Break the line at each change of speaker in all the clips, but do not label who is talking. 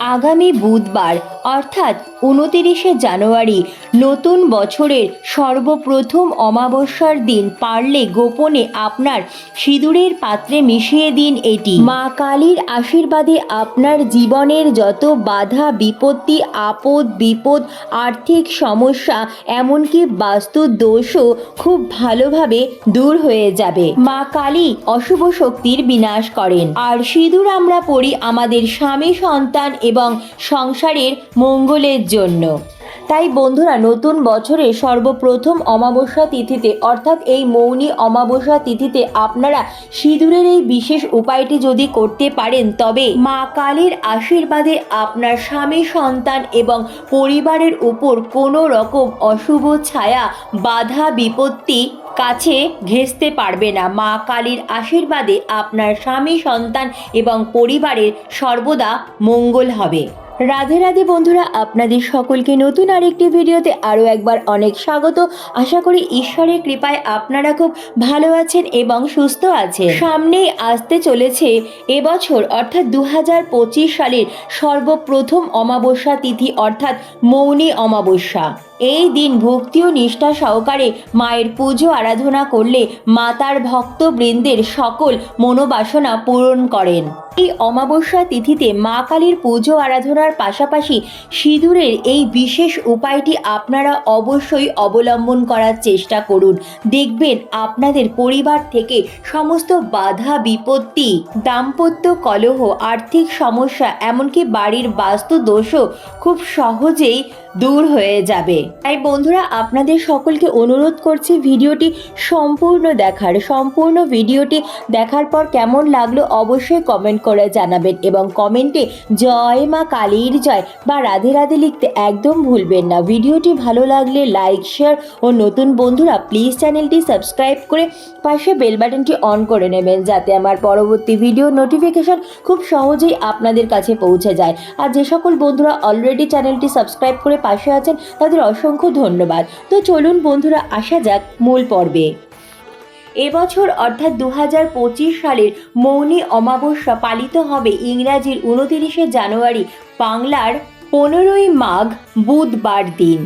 আগামী বুধবার অর্থাৎ উনতিরিশে জানুয়ারি নতুন বছরের সর্বপ্রথম অমাবস্যার দিন পারলে গোপনে আপনার সিঁদুরের পাত্রে মিশিয়ে দিন এটি। মা কালীর আশীর্বাদে আপনার জীবনের যত বাধা, বিপত্তি, আপদ, বিপদ, আর্থিক সমস্যা, এমনকি বাস্তু দোষও খুব ভালোভাবে দূর হয়ে যাবে। মা কালী অশুভ শক্তির বিনাশ করেন। আর সিঁদুর আমরা পড়ি আমাদের স্বামী সন্তান এবং সংসারের মঙ্গলের জন্য। তাই বন্ধুরা, নতুন বছরে সর্বপ্রথম অমাবস্যা তিথিতে, অর্থাৎ এই মৌনী অমাবস্যা তিথিতে আপনারা সিঁদুরের এই বিশেষ উপায়টি যদি করতে পারেন, তবে মা কালীর আশীর্বাদে আপনার স্বামী, সন্তান এবং পরিবারের উপর কোনো রকম অশুভ ছায়া, বাধা, বিপত্তি কাছে ঘেঁষতে পারবে না। মা কালীর আশীর্বাদে আপনার স্বামী, সন্তান এবং পরিবারের সর্বদা মঙ্গল হবে। রাধে রাধে বন্ধুরা, আপনাদের সকলকে নতুন আরেকটি ভিডিওতে আরও একবার অনেক স্বাগত। আশা করি ঈশ্বরের কৃপায় আপনারা খুব ভালো আছেন এবং সুস্থ আছেন। সামনেই আসতে চলেছে এবছর, অর্থাৎ দু হাজার পঁচিশ সালের সর্বপ্রথম অমাবস্যা তিথি, অর্থাৎ মৌনী অমাবস্যা। এই দিন ভক্তি ও নিষ্ঠা সহকারে মায়ের পুজো আরাধনা করলে মাতার ভক্তবৃন্দের সকল মনোবাসনা পূরণ করেন। এই অমাবস্যা তিথিতে মা কালীর পুজো আরাধনার পাশাপাশি সিঁদুরের এই বিশেষ উপায়টি আপনারা অবশ্যই অবলম্বন করার চেষ্টা করুন। দেখবেন আপনাদের পরিবার থেকে সমস্ত বাধা, বিপত্তি, দাম্পত্য কলহ, আর্থিক সমস্যা, এমনকি বাড়ির বাস্তু দোষও খুব সহজেই দূর হয়ে যাবে। তাই বন্ধুরা, আপনাদের সকলকে অনুরোধ করছি ভিডিওটি সম্পূর্ণ দেখার, সম্পূর্ণ ভিডিওটি দেখার পর কেমন লাগল অবশ্যই কমেন্ট করে জানাবেন এবং কমেন্টে জয় মা কালীর জয় বা রাধে রাধে লিখতে একদম ভুলবেন না। ভিডিওটি ভালো লাগলে লাইক শেয়ার ও নতুন বন্ধুরা প্লিজ চ্যানেলটি সাবস্ক্রাইব করে পাশে বেল বাটনটি অন করে নেবেন যাতে আমার পরবর্তী ভিডিও নোটিফিকেশন খুব সহজেই আপনাদের কাছে পৌঁছে যায়। আর যে সকল বন্ধুরা অলরেডি চ্যানেলটি সাবস্ক্রাইব করে পাশে আছেন তাদের অসংখ্য ধন্যবাদ। তো চলুন বন্ধুরা, আসা যাক মূল পর্বে। এবছর অর্থাৎ দু হাজার পঁচিশ সালের মৌনী অমাবস্যা পালিত হবে ইংরাজির উনতিরিশে জানুয়ারি বাংলার পনেরোই মাঘ বুধবার দিন।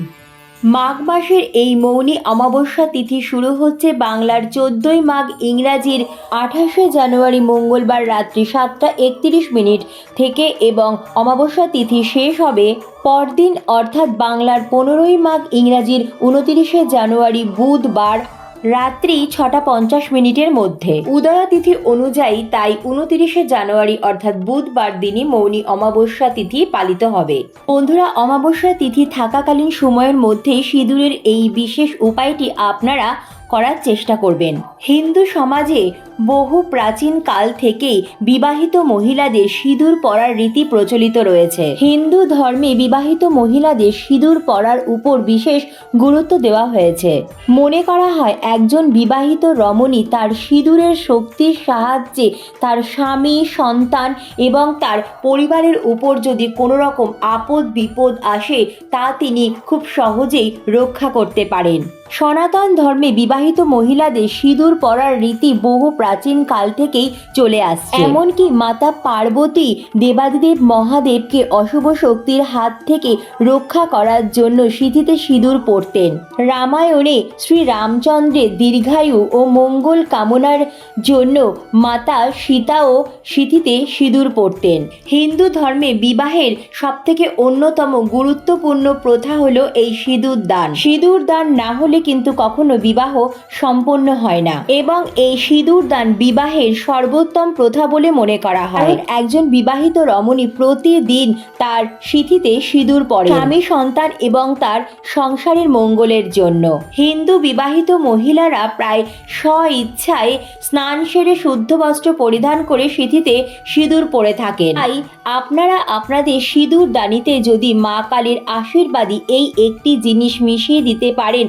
মাঘ মাসের এই মৌনি অমাবস্যা তিথি শুরু হচ্ছে বাংলার চোদ্দই মাঘ ইংরাজির আঠাশে জানুয়ারি মঙ্গলবার রাত্রি সাতটা একত্রিশ মিনিট থেকে এবং অমাবস্যা তিথি শেষ হবে পরদিন, অর্থাৎ বাংলার পনেরোই মাঘ ইংরাজির উনতিরিশে জানুয়ারি বুধবার রাত্রি ছটা পঞ্চাশ মিনিটের মধ্যে। উদয়া তিথি অনুযায়ী তাই উনতিরিশে জানুয়ারি অর্থাৎ বুধবার দিনই মৌনী অমাবস্যা তিথি পালিত হবে। বন্ধুরা, অমাবস্যা তিথি থাকাকালীন সময়ের মধ্যেই সিঁদুরের এই বিশেষ উপায়টি আপনারা করার চেষ্টা করবেন। হিন্দু সমাজে বহু প্রাচীন কাল থেকেই বিবাহিত মহিলাদের সিঁদুর পরার রীতি প্রচলিত রয়েছে। হিন্দু ধর্মে বিবাহিত মহিলাদের সিঁদুর পরার উপর বিশেষ গুরুত্ব দেওয়া হয়েছে। মনে করা হয়, একজন বিবাহিত রমণী তার সিঁদুরের শক্তির সাহায্যে তার স্বামী, সন্তান এবং তার পরিবারের উপর যদি কোনো রকম আপদ বিপদ আসে, তা তিনি খুব সহজেই রক্ষা করতে পারেন। সনাতন ধর্মে বিবাহিত মহিলাদের সিঁদুর পরার রীতি বহু প্রাচীন কাল থেকেই চলে আসছে। এমনকি মাতা পার্বতী দেবাদিদেব মহাদেবকে অশুভ শক্তির হাত থেকে রক্ষা করার জন্য সিঁথিতে সিঁদুর পরতেন। রামায়ণে শ্রী রামচন্দ্রের দীর্ঘায়ু ও মঙ্গল কামনার জন্য মাতা সীতাও সিঁথিতে সিঁদুর পরতেন। হিন্দু ধর্মে বিবাহের সবথেকে অন্যতম গুরুত্বপূর্ণ প্রথা হলো এই সিঁদুর দান। সিঁদুর দান না হলে কিন্তু কখনো বিবাহ সম্পন্ন হয় না। এবং এই সিঁদুর দান বিবাহের সর্বোত্তম প্রথা বলে মনে করা হয়। একজন বিবাহিত রমণী প্রতিদিন তার সিঁথিতে সিঁদুর পরে স্বামী সন্তান এবং তার সংসারের মঙ্গলের জন্য। হিন্দু বিবাহিত মহিলারা প্রায় স্ব ইচ্ছায় স্নান সেরে শুদ্ধ বস্ত্র পরিধান করে সিঁথিতে সিঁদুর পরে থাকেন। তাই আপনারা আপনাদের সিঁদুর দানিতে যদি মা কালীর আশীর্বাদী এই একটি জিনিস মিশিয়ে দিতে পারেন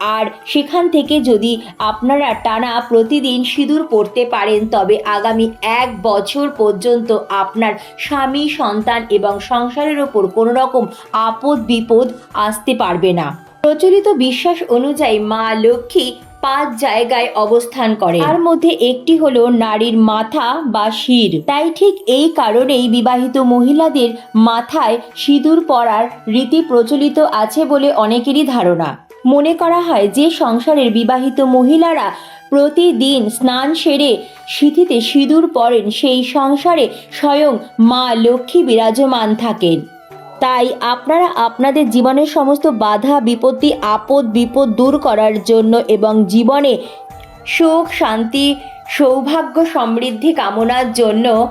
আর সেখান থেকে যদি আপনারা টানা প্রতিদিন সিঁদুর পড়তে পারেন, তবে আগামী এক বছর পর্যন্ত আপনার স্বামী, সন্তান এবং সংসারের ওপর কোনো রকম আপদ বিপদ আসতে পারবে না। প্রচলিত বিশ্বাস অনুযায়ী মা লক্ষ্মী পাঁচ জায়গায় অবস্থান করে তার মধ্যে একটি হলো নারীর মাথা বা শির। তাই ঠিক এই কারণেই বিবাহিত মহিলাদের মাথায় সিঁদুর পরার রীতি প্রচলিত আছে বলে অনেকেরই ধারণা। মনে করা হয় যে সংসারের বিবাহিত মহিলারা প্রতিদিন স্নান সেরে সিঁথিতে সিঁদুর পরেন, সেই সংসারে স্বয়ং মা লক্ষ্মী বিরাজমান থাকেন। তাই আপনারা আপনাদের জীবনের সমস্ত বাধা, বিপত্তি, আপদ, বিপদ দূর করার জন্য এবং জীবনে সুখ, শান্তি, সৌভাগ্য, সমৃদ্ধি কামনার জন্য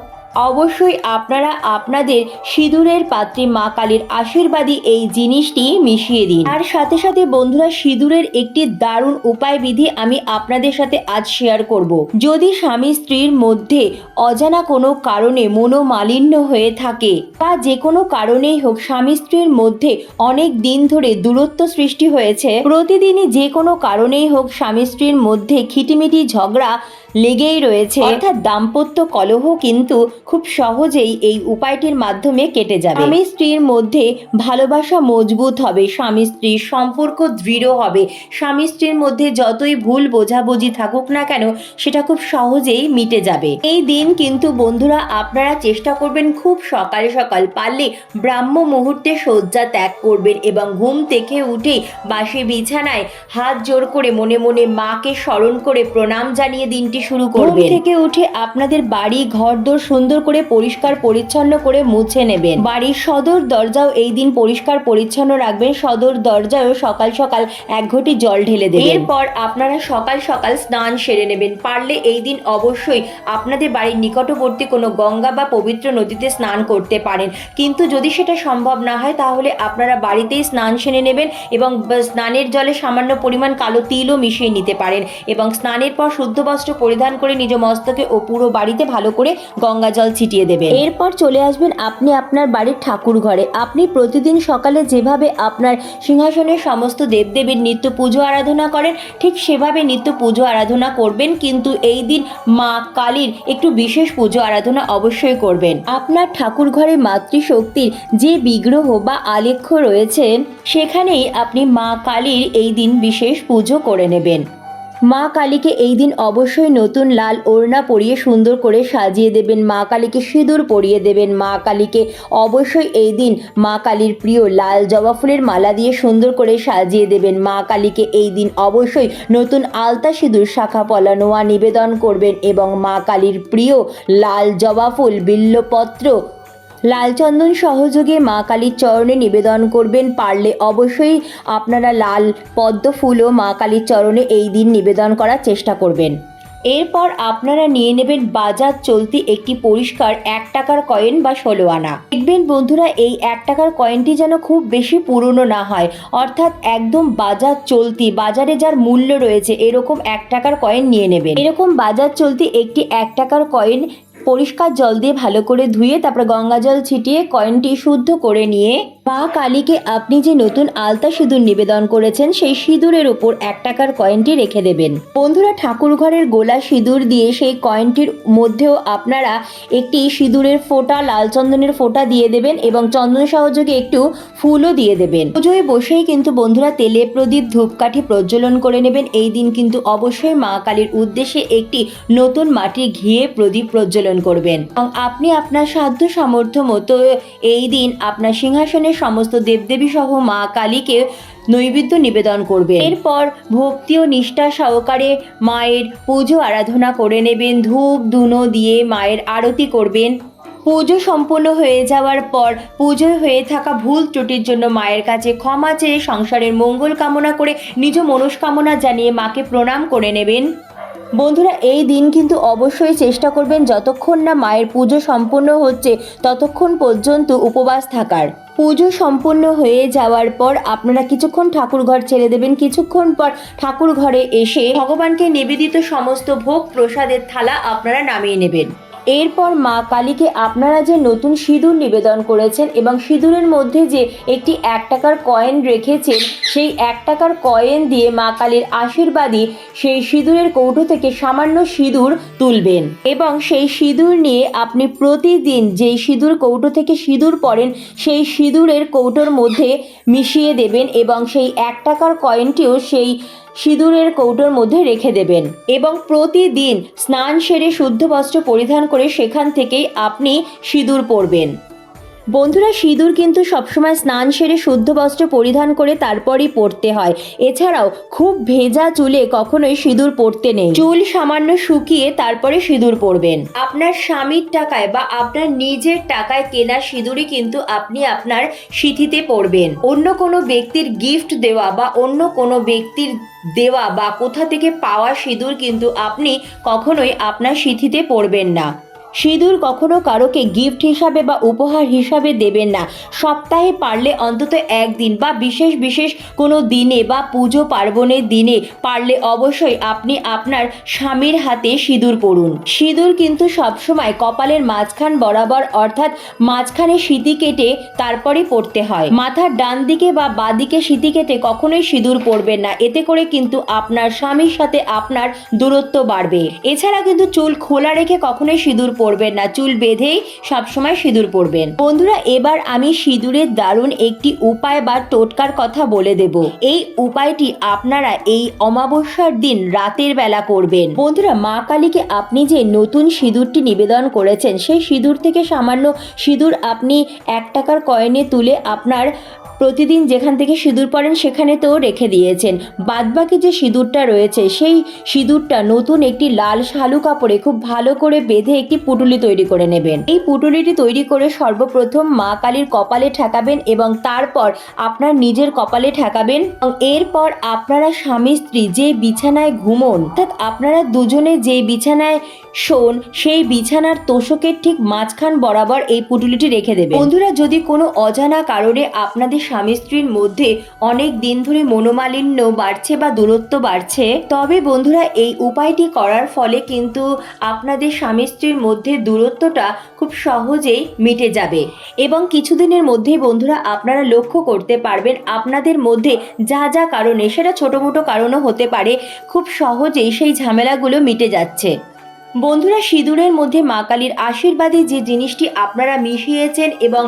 অবশ্যই আপনারা আপনাদের সিঁদুরের পাত্রে মা কালীর আশীর্বাদী এই জিনিসটি মিশিয়ে দিন। আর সাথে সাথে বন্ধুরা, সিঁদুরের একটি দারুণ উপায় বিধি আমি আপনাদের সাথে আজ শেয়ার করব। যদি স্বামী স্ত্রীর মধ্যে অজানা কোনো কারণে মনোমালিন্য হয়ে থাকে বা যে কোনো কারণেই হোক স্বামী স্ত্রীর মধ্যে অনেক দিন ধরে দূরত্ব সৃষ্টি হয়েছে, প্রতিদিনই যে কোনো কারণেই হোক স্বামী স্ত্রীর মধ্যে খিটিমিটি, ঝগড়া লেগেই রয়েছে। অর্থাৎ দাম্পত্য কলহ কিন্তু খুব সহজেই এই উপায়টির মাধ্যমে কেটে যাবে। স্বামী স্ত্রীর মধ্যে ভালোবাসা মজবুত হবে স্বামী স্ত্রীর সম্পর্ক দৃঢ় হবে। স্বামী স্ত্রীর মধ্যে যতই ভুল বোঝাবুঝি থাকুক না কেন সেটা খুব সহজেই মিটে যাবে। এই দিন কিন্তু বন্ধুরা আপনারা চেষ্টা করবেন খুব সকাল সকাল পারলে ব্রাহ্ম মুহূর্তে শয্যা ত্যাগ করবেন এবং ঘুম থেকে উঠে বাসে বিছানায় হাত জোর করে মনে মনে মাকে স্মরণ করে প্রণাম জানিয়ে দিনটি শুরু করবেন। থেকে উঠে আপনাদের বাড়ি ঘরদোর সুন্দর করে পরিষ্কার পরিচ্ছন্ন করে মুছে নেবেন। বাড়ির সদর দরজাও এই দিন পরিষ্কার পরিচ্ছন্ন রাখবেন। সদর দরজায়ও সকাল সকাল এক ঘটি জল ঢেলে দেবেন। এরপর আপনারা সকাল সকাল স্নান সেরে নেবেন। পারলে এই দিন অবশ্যই আপনাদের বাড়ির নিকটবর্তী কোনো গঙ্গা বা পবিত্র নদীতে স্নান করতে পারেন। কিন্তু যদি সেটা সম্ভব না হয় তাহলে আপনারা বাড়িতেই স্নান সেরে নেবেন এবং স্নানের জলে সামান্য পরিমাণ কালো তিলও মিশিয়ে নিতে পারেন এবং স্নানের পর শুদ্ধ বস্ত্র পরিধান করে নিজ মস্তকে ও পুরো বাড়িতে ভালো করে গঙ্গা জল ছিটিয়ে দেবেন। এরপর চলে আসবেন আপনি আপনার বাড়ির ঠাকুর ঘরে। আপনি প্রতিদিন সকালে যেভাবে আপনার সিংহাসনের সমস্ত দেবদেবীর নিত্য পুজো আরাধনা করেন, ঠিক সেভাবে নিত্য পুজো আরাধনা করবেন, কিন্তু এই দিন মা কালীর একটু বিশেষ পুজো আরাধনা অবশ্যই করবেন। আপনার ঠাকুর ঘরে মাতৃশক্তির যে বিগ্রহ বা আলেখ্য রয়েছে, সেখানেই আপনি মা কালীর এই দিন বিশেষ পুজো করে নেবেন। মা কালীকে এই দিন অবশ্যই নতুন লাল ওড়না পরিয়ে সুন্দর করে সাজিয়ে দেবেন। মা কালীকে সিঁদুর পরিয়ে দেবেন। মা কালীকে অবশ্যই এই দিন মা কালীর প্রিয় লাল জবা ফুলের মালা দিয়ে সুন্দর করে সাজিয়ে দেবেন। মা কালীকে এই দিন অবশ্যই নতুন আলতা সিঁদুর, শাখা পলা, নোয়া নিবেদন করবেন এবং মা কালীর প্রিয় লাল জবা ফুল, বিল্লপত্র লাল চন্দন সহযোগে মা কালীর চরণে নিবেদন করবেন। পারলে অবশ্যই আপনারা লাল পদ্ম ফুলও মা কালীর চরণে এই দিন নিবেদন করার চেষ্টা করবেন। এরপর আপনারা নিয়ে নেবেন বাজার চলতি একটি পরিষ্কার এক টাকার কয়েন বা ষোলো আনা। দেখবেন বন্ধুরা, এই এক টাকার কয়েনটি যেন খুব বেশি পুরনো না হয়। অর্থাৎ একদম বাজার চলতি, বাজারে যার মূল্য রয়েছে, এরকম এক টাকার কয়েন নিয়ে নেবেন। এরকম বাজার চলতি একটি এক টাকার কয়েন পরিষ্কার জল দিয়ে ভালো করে ধুয়ে তারপর গঙ্গা জল ছিটিয়ে কয়েনটি শুদ্ধ করে নিয়ে মা কালীকে আপনি যে নতুন আলতা সিঁদুর নিবেদন করেছেন, সেই সিঁদুরের উপর এক টাকার কয়েনটি রেখে দেবেন। বন্ধুরা, ঠাকুর ঘরের গোলা সিঁদুর দিয়ে সেই কয়েনটির মধ্যেও আপনারা একটি সিঁদুরের ফোঁটা, লাল চন্দনের ফোঁটা দিয়ে দেবেন এবং চন্দন সহযোগে একটু ফুলও দিয়ে দেবেন। পুজোয় বসেই কিন্তু বন্ধুরা তেলে প্রদীপ, ধূপকাঠি প্রজ্বলন করে নেবেন। এই দিন কিন্তু অবশ্যই মা কালীর উদ্দেশ্যে একটি নতুন মাটির ঘিয়ে প্রদীপ প্রজ্বলন করবেন। এবং আপনি আপনার সাধ্য সামর্থ্য মতো এই দিন আপনার সিংহাসনের সমস্ত দেবদেবী সহ মা কালীকে নৈবেদ্য নিবেদন করবেন। এরপর ভক্তি ও নিষ্ঠা সহকারে মায়ের পুজো আরাধনা করে নেবেন। ধূপ, ধুনো দিয়ে মায়ের আরতি করবেন। পুজো সম্পূর্ণ হয়ে যাওয়ার পর পুজোয় হয়ে থাকা ভুল ত্রুটির জন্য মায়ের কাছে ক্ষমা চেয়ে সংসারের মঙ্গল কামনা করে নিজ মনস্কামনা জানিয়ে মাকে প্রণাম করে নেবেন। বন্ধুরা, এই দিন কিন্তু অবশ্যই চেষ্টা করবেন যতক্ষণ না মায়ের পুজো সম্পন্ন হচ্ছে, ততক্ষণ পর্যন্ত উপবাস থাকার। পুজো সম্পন্ন হয়ে যাওয়ার পর আপনারা কিছুক্ষণ ঠাকুর ঘর ছেড়ে দেবেন। কিছুক্ষণ পর ঠাকুর ঘরে এসে ভগবানকে নিবেদিত সমস্ত ভোগ প্রসাদের থালা আপনারা নামিয়ে নেবেন। এরপর মা কালীকে আপনারা যে নতুন সিঁদুর নিবেদন করেছেন এবং সিঁদুরের মধ্যে যে একটি এক টাকার কয়েন রেখেছেন, সেই এক টাকার কয়েন দিয়ে মা কালীর আশীর্বাদী সেই সিঁদুরের কৌটো থেকে সামান্য সিঁদুর তুলবেন। এবং সেই সিঁদুর নিয়ে আপনি প্রতিদিন যেই সিঁদুর কৌটো থেকে সিঁদুর পড়েন, সেই সিঁদুরের কৌটোর মধ্যে মিশিয়ে দেবেন এবং সেই এক টাকার কয়েনটিও সেই সিঁদুরের কৌটোর মধ্যে রেখে দেবেন এবং প্রতিদিন স্নান সেরে শুদ্ধ বস্ত্র পরিধান করে সেখান থেকেই আপনি সিঁদুর পরবেন। বন্ধুরা, সিঁদুর কিন্তু সবসময় স্নান সেরে শুদ্ধ বস্ত্র পরিধান করে তারপরই পরতে হয়। এছাড়াও খুব ভেজা চুলে কখনোই সিঁদুর পরতে নেই। চুল সামান্য শুকিয়ে তারপরে সিঁদুর পরবেন। আপনার স্বামীর টাকায় বা আপনার নিজের টাকায় কেনা সিঁদুরই কিন্তু আপনি আপনার সিথিতে পরবেন। অন্য কোনো ব্যক্তির গিফট দেওয়া বা অন্য কোনো ব্যক্তির দেওয়া বা কোথা থেকে পাওয়া সিঁদুর কিন্তু আপনি কখনোই আপনার সিথিতে পরবেন না। সিঁদুর কখনো কারোকে গিফট হিসাবে বা উপহার হিসাবে দেবেন না। সপ্তাহে পারলে অন্তত একদিন বা বিশেষ বিশেষ কোনো দিনে বা পুজো পার্বণের দিনে পারলে অবশ্যই আপনি আপনার স্বামীর হাতে সিঁদুর পরুন সিঁদুর কিন্তু সবসময় কপালের মাঝখান বরাবর অর্থাৎ মাঝখানে সিঁতি কেটে তারপরে পড়তে হয়। মাথার ডান দিকে বা বাঁ দিকে সিঁতি কেটে কখনোই সিঁদুর পরবেন না। এতে করে কিন্তু আপনার স্বামীর সাথে আপনার দূরত্ব বাড়বে। এছাড়া কিন্তু চুল খোলা রেখে কখনোই সিঁদুর পরবেন না। চুল বেঁধেই সবসময় সিঁদুর পরবেন। বন্ধুরা, এবার আমি সিঁদুরের দারুণ একটি উপায় বা টোটকার কথা বলে দেব। এই উপায়টি আপনারা এই অমাবস্যার দিন রাতের বেলা করবেন। বন্ধুরা, মা কালীকে আপনি যে নতুন সিঁদুরটি নিবেদন করেছেন, সেই সিঁদুর থেকে সামান্য সিঁদুর আপনি এক টাকার কয়েনে তুলে আপনার প্রতিদিন যেখান থেকে সিঁদুর পড়েন সেখানে তো রেখে দিয়েছেন। বাদবাকি যে সিঁদুরটা রয়েছে, সেই সিঁদুরটা নতুন একটি লাল শালু কাপড়ে খুব ভালো করে বেঁধে একটি পুটুলি তৈরি করে নেবেন। এই পুটুলিটি তৈরি করে সর্বপ্রথম মা কালীর কপালে ঠেকাবেন এবং তারপর আপনার নিজের কপালে ঠেকাবেন এবং এরপর আপনারা স্বামী স্ত্রী যে বিছানায় ঘুমন, অর্থাৎ আপনারা দুজনে যে বিছানায় শোন, সেই বিছানার তোষকের ঠিক মাঝখান বরাবর এই পুটুলিটি রেখে দেবে। বন্ধুরা, যদি কোনো অজানা কারণে আপনাদের স্বামী স্ত্রীর মধ্যে অনেক দিন ধরে মনোমালিন্য বাড়ছে বা দূরত্ব বাড়ছে, তবে বন্ধুরা, এই উপায়টি করার ফলে কিন্তু আপনাদের স্বামী স্ত্রীর মধ্যে দূরত্বটা খুব সহজেই মিটে যাবে। এবং কিছুদিনের মধ্যেই বন্ধুরা, আপনারা লক্ষ্য করতে পারবেন, আপনাদের মধ্যে যা যা কারণে, সেটা ছোটো মোটো কারণও হতে পারে, খুব সহজেই সেই ঝামেলাগুলো মিটে যাচ্ছে। বন্ধুরা সিঁদুরের মধ্যে মা কালীর আশীর্বাদে যে জিনিসটি আপনারা মিশিয়েছেন এবং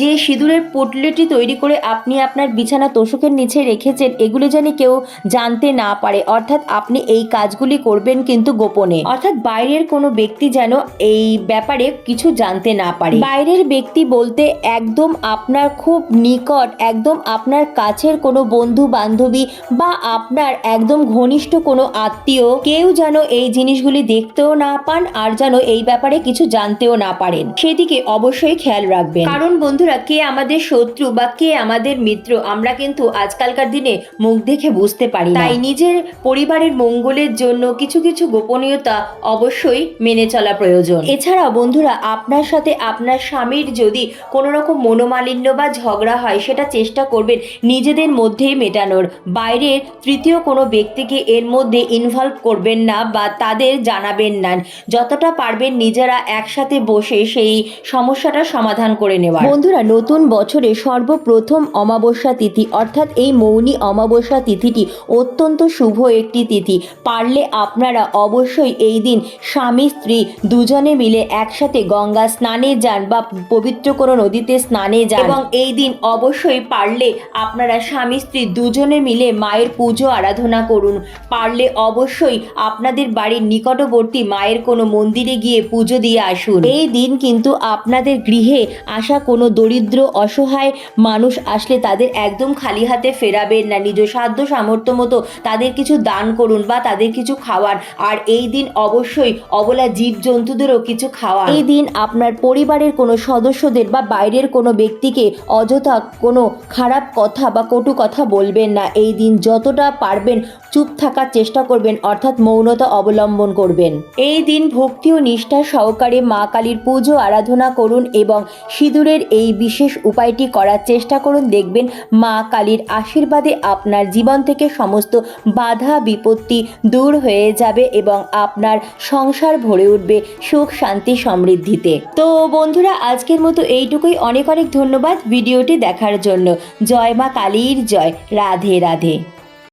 যে সিঁদুরের পোটলিটি তৈরি করে আপনি আপনার বিছানা তোষকের নিচে রেখেছেন, এগুলো যেন কেউ জানতে না পারে। অর্থাৎ আপনি এই কাজগুলি করবেন কিন্তু গোপনে। অর্থাৎ বাইরের কোনো ব্যক্তি যেন এই ব্যাপারে কিছু জানতে না পারে। বাইরের ব্যক্তি বলতে একদম আপনার খুব নিকট, একদম আপনার কাছের কোনো বন্ধু বান্ধবী বা আপনার একদম ঘনিষ্ঠ কোনো আত্মীয়, কেউ যেন এই জিনিসগুলি দেখতেও না পান আর যেন এই ব্যাপারে কিছু জানতেও না পারেন। সেদিকে অবশ্যই খেয়াল রাখবেন। কারণ বন্ধুরা, কে আমাদের শত্রু বা কে আমাদের মিত্র, আমরা কিন্তু আজকালকার দিনে মুখ দেখে বুঝতে পারি তাই নিজের পরিবারের মঙ্গলের জন্য কিছু কিছু গোপনীয়তা অবশ্যই মেনে চলা প্রয়োজন। এছাড়া বন্ধুরা, আপনার সাথে আপনার স্বামীর যদি কোনো রকম মনোমালিন্য বা ঝগড়া হয়, সেটা চেষ্টা করবেন নিজেদের মধ্যেই মেটানোর। বাইরের তৃতীয় কোনো ব্যক্তিকে এর মধ্যে ইনভলভ করবেন না বা তাদের জানাবেন না। যতটা পারবেন নিজেরা একসাথে বসে সেই সমস্যাটা সমাধান করে নেওয়া বন্ধুরা, নতুন বছরে সর্বপ্রথম অমাবস্যা তিথি, অর্থাৎ এই মৌনী অমাবস্যা তিথিটি অত্যন্ত শুভ একটি তিথি। পারলে আপনারা অবশ্যই এই দিন স্বামী, স্ত্রী দুজনে মিলে একসাথে গঙ্গা স্নানে যান বা পবিত্র কোনো নদীতে স্নানে যান। এবং এই দিন অবশ্যই পারলে আপনারা স্বামী, স্ত্রী দুজনে মিলে মায়ের পুজো, আরাধনা করুন। পারলে অবশ্যই আপনাদের বাড়ির নিকটবর্তী মায়ের কোনো মন্দিরে গিয়ে পুজো দিয়ে আসুন। এই দিন কিন্তু আপনাদের গৃহে আসা কোনো দরিদ্র, অসহায় মানুষ আসলে তাদের একদম খালি হাতে ফেরাবেন না। নিজ সাধ্য সামর্থ্য মতো তাদের কিছু দান করুন বা তাদের কিছু খাওয়ান। আর এই দিন অবশ্যই অবলা জীবজন্তুদেরও কিছু খাওয়া এই দিন আপনার পরিবারের কোনো সদস্যদের বা বাইরের কোনো ব্যক্তিকে অযথা কোনো খারাপ কথা বা কটু কথা বলবেন না। এই দিন যতটা পারবেন চুপ থাকার চেষ্টা করবেন, অর্থাৎ মৌনতা অবলম্বন করবেন। এই দিন ভক্তি ও নিষ্ঠা সহকারে মা কালীর পুজো, আরাধনা করুন এবং সিঁদুরের এই বিশেষ উপায়টি করার চেষ্টা করুন। দেখবেন মা কালীর আশীর্বাদে আপনার জীবন থেকে সমস্ত বাধা, বিপত্তি দূর হয়ে যাবে এবং আপনার সংসার ভরে উঠবে সুখ, শান্তি, সমৃদ্ধিতে। তো বন্ধুরা, আজকের মতো এইটুকুই। অনেক অনেক ধন্যবাদ ভিডিওটি দেখার জন্য। জয় মা কালীর, জয়। রাধে রাধে।